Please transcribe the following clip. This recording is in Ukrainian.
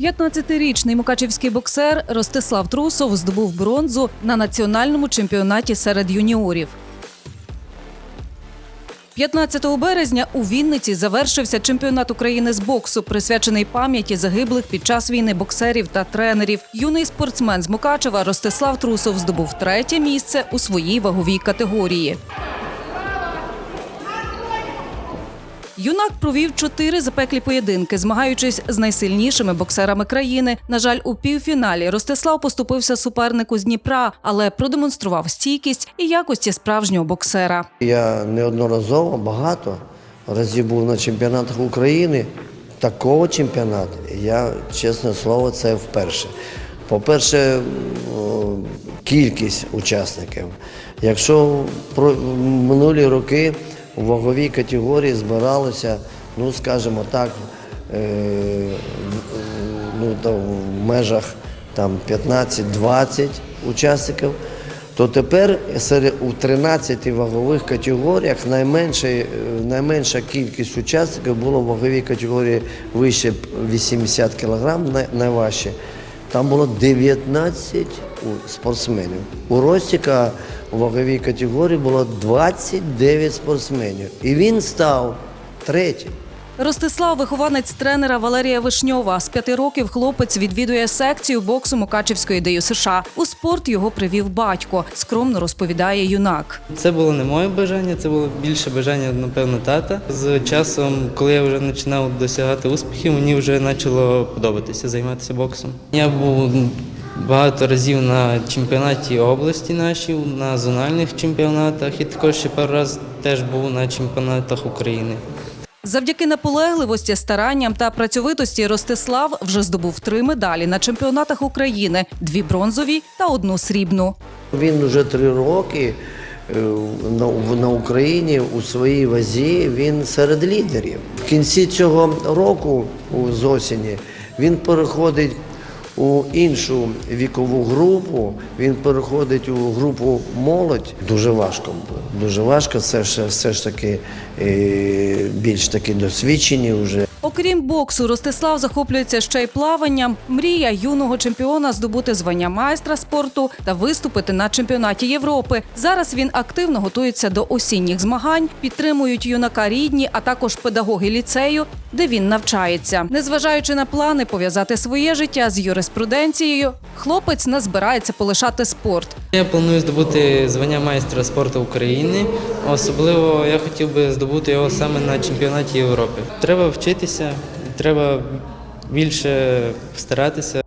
15-річний мукачевський боксер Ростислав Трусов здобув бронзу на національному чемпіонаті серед юніорів. 15 березня у Вінниці завершився чемпіонат України з боксу, присвячений пам'яті загиблих під час війни боксерів та тренерів. Юний спортсмен з Мукачева Ростислав Трусов здобув третє місце у своїй ваговій категорії. Юнак провів чотири запеклі поєдинки, змагаючись з найсильнішими боксерами країни. На жаль, у півфіналі Ростислав поступився супернику з Дніпра, але продемонстрував стійкість і якості справжнього боксера. Я неодноразово багато разів був на чемпіонатах України. Такого чемпіонату я, чесне слово, це вперше. По-перше, кількість учасників. Якщо про минулі роки у ваговій категорії збиралося, ну скажімо так, е, ну, в межах 15-20 учасників, то тепер серед у 13 вагових категоріях найменша, е, найменша кількість учасників було в ваговій категорії вище 80 кг, най- найважче. Там було 19 спортсменів. У Ростіка у ваговій категорії було 29 спортсменів. І він став третім. Ростислав, вихованець тренера Валерія Вишньова. З п'яти років хлопець відвідує секцію боксу Мукачевської ДЮСШ. США. У спорт його привів батько. Скромно розповідає юнак. Це було не моє бажання, це було більше бажання, напевно, тата. З часом, коли я вже починав досягати успіхів, мені вже почало подобатися займатися боксом. Я був багато разів на чемпіонаті області нашій, на зональних чемпіонатах і також ще пару разів теж був на чемпіонатах України. Завдяки наполегливості, старанням та працьовитості Ростислав вже здобув три медалі на чемпіонатах України: дві бронзові та одну срібну. Він вже три роки е, на, Україні у своїй вазі він серед лідерів. В кінці цього року, з осені, він переходить у іншу вікову групу. Він переходить у групу молодь. Дуже важко було. Дуже важко. Це все, все ж таки е, більш таки досвідчені вже. Окрім боксу, Ростислав захоплюється ще й плаванням. Мрія юного чемпіона здобути звання майстра спорту та виступити на чемпіонаті Європи. Зараз він активно готується до осінніх змагань, підтримують юнака рідні, а також педагоги ліцею, де він навчається. Незважаючи на плани пов'язати своє життя з юриспруденцією, хлопець не збирається полишати спорт. Я планую здобути звання майстра спорту України. Особливо я хотів би здобути його саме на чемпіонаті Європи. Треба вчитися, треба більше старатися,